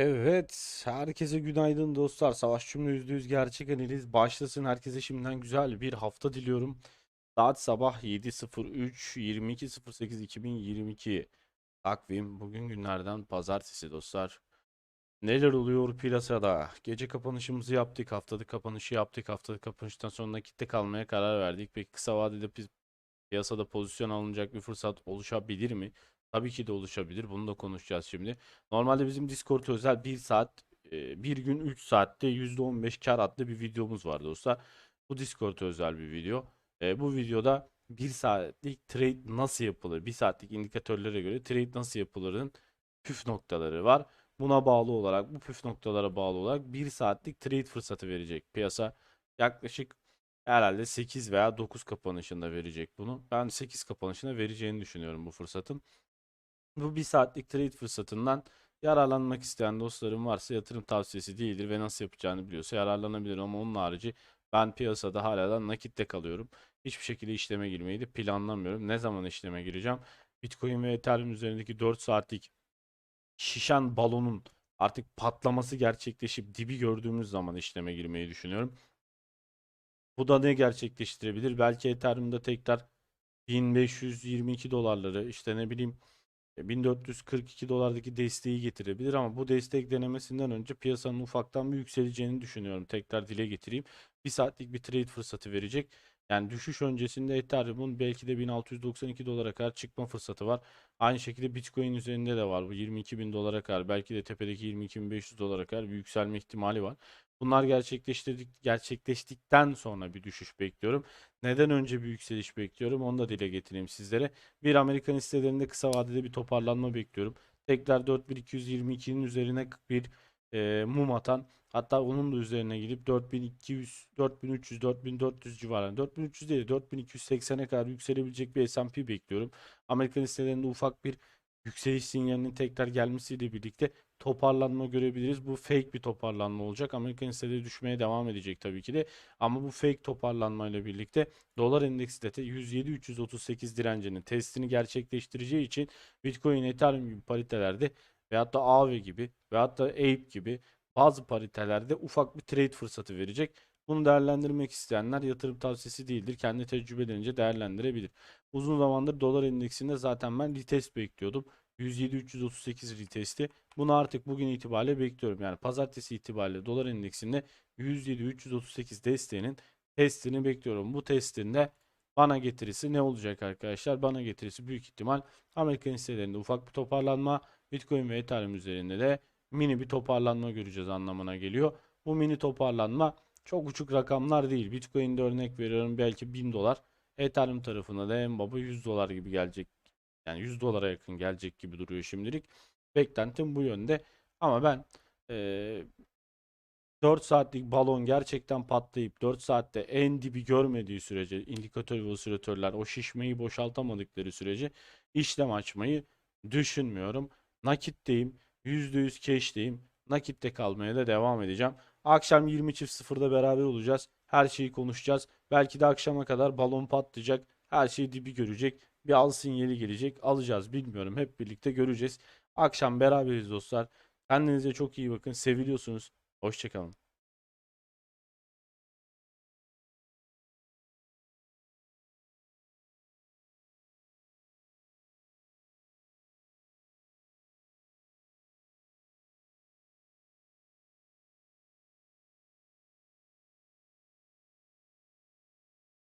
Evet, herkese günaydın dostlar. Savaş Cümle %100 gerçek analiz başlasın. Herkese şimdiden güzel bir hafta diliyorum. Saat sabah 7.03 22.08 2022 takvim. Bugün günlerden pazartesi dostlar. Neler oluyor piyasada? Gece kapanışımızı yaptık, haftalık kapanışı yaptık. Haftalık kapanıştan sonra nakitte kalmaya karar verdik. Peki kısa vadede pi- piyasada pozisyon alınacak bir fırsat oluşabilir mi? Tabii ki de oluşabilir. Bunu da konuşacağız şimdi. Normalde bizim Discord özel 1 saat, e, bir gün 3 saatte %15 kar adlı bir videomuz var dostlar. Bu Discord özel bir video. E, bu videoda 1 saatlik trade nasıl yapılır? 1 saatlik indikatörlere göre trade nasıl yapılırın püf noktaları var. Buna bağlı olarak, bu püf noktalara bağlı olarak 1 saatlik trade fırsatı verecek piyasa. Yaklaşık herhalde 8 veya 9 kapanışında verecek bunu. Ben 8 kapanışında vereceğini düşünüyorum bu fırsatın. Bu bir saatlik trade fırsatından yararlanmak isteyen dostlarım varsa yatırım tavsiyesi değildir ve nasıl yapacağını biliyorsa yararlanabilir ama onun harici ben piyasada hala da nakitte kalıyorum. Hiçbir şekilde işleme girmeyi de planlamıyorum. Ne zaman işleme gireceğim? Bitcoin ve Ethereum üzerindeki 4 saatlik şişen balonun artık patlaması gerçekleşip dibi gördüğümüz zaman işleme girmeyi düşünüyorum. Bu da ne gerçekleştirebilir? Belki Ethereum'da tekrar 1522 dolarları işte ne bileyim 1442 dolardaki desteği getirebilir ama bu destek denemesinden önce piyasanın ufaktan bir yükseleceğini düşünüyorum. Tekrar dile getireyim. Bir saatlik bir trade fırsatı verecek. Yani düşüş öncesinde Ethereum'un belki de 1692 dolara kadar çıkma fırsatı var. Aynı şekilde Bitcoin üzerinde de var. Bu 22 bin dolara kadar belki de tepedeki 22.500 dolara kadar bir yükselme ihtimali var. Bunlar gerçekleştirdik, gerçekleştikten sonra bir düşüş bekliyorum. Neden önce bir yükseliş bekliyorum onu da dile getireyim sizlere. Bir Amerikan hisselerinde kısa vadede bir toparlanma bekliyorum. Tekrar 4222'nin üzerine bir e, mum atan hatta onun da üzerine gidip 4200, 4300, 4400 civarında 4300 değil 4280'e kadar yükselebilecek bir S&P bekliyorum. Amerikan hisselerinde ufak bir yükseliş sinyalinin tekrar gelmesiyle birlikte toparlanma görebiliriz. Bu fake bir toparlanma olacak. Amerikan hisseleri düşmeye devam edecek tabii ki de. Ama bu fake toparlanmayla birlikte dolar endeksi de 107-338 direncinin testini gerçekleştireceği için Bitcoin, Ethereum gibi paritelerde veyahut da AAVE gibi veyahut da Ape gibi bazı paritelerde ufak bir trade fırsatı verecek. Bunu değerlendirmek isteyenler yatırım tavsiyesi değildir. Kendi tecrübelerince değerlendirebilir. Uzun zamandır dolar endeksinde zaten ben retest bekliyordum. 107-338 retesti. Bunu artık bugün itibariyle bekliyorum. Yani pazartesi itibariyle dolar endeksinde 107-338 desteğinin testini bekliyorum. Bu testinde bana getirisi ne olacak arkadaşlar? Bana getirisi büyük ihtimal Amerikan hisselerinde ufak bir toparlanma, Bitcoin ve Ethereum üzerinde de mini bir toparlanma göreceğiz anlamına geliyor. Bu mini toparlanma çok uçuk rakamlar değil. Bitcoin'de örnek veriyorum belki 1000 dolar. Ethereum tarafına da en baba 100 dolar gibi gelecek. Yani 100 dolara yakın gelecek gibi duruyor şimdilik. Beklentim bu yönde. Ama ben eee 4 saatlik balon gerçekten patlayıp 4 saatte en dibi görmediği sürece indikatör ve osilatörler o şişmeyi boşaltamadıkları sürece işlem açmayı düşünmüyorum. Nakitteyim. %100 cash'teyim. Nakitte kalmaya da devam edeceğim. Akşam 20.00'da beraber olacağız. Her şeyi konuşacağız. Belki de akşama kadar balon patlayacak. Her şey dibi görecek. Bir al sinyali gelecek. Alacağız bilmiyorum. Hep birlikte göreceğiz. Akşam beraberiz dostlar. Kendinize çok iyi bakın. Seviliyorsunuz. Hoşçakalın.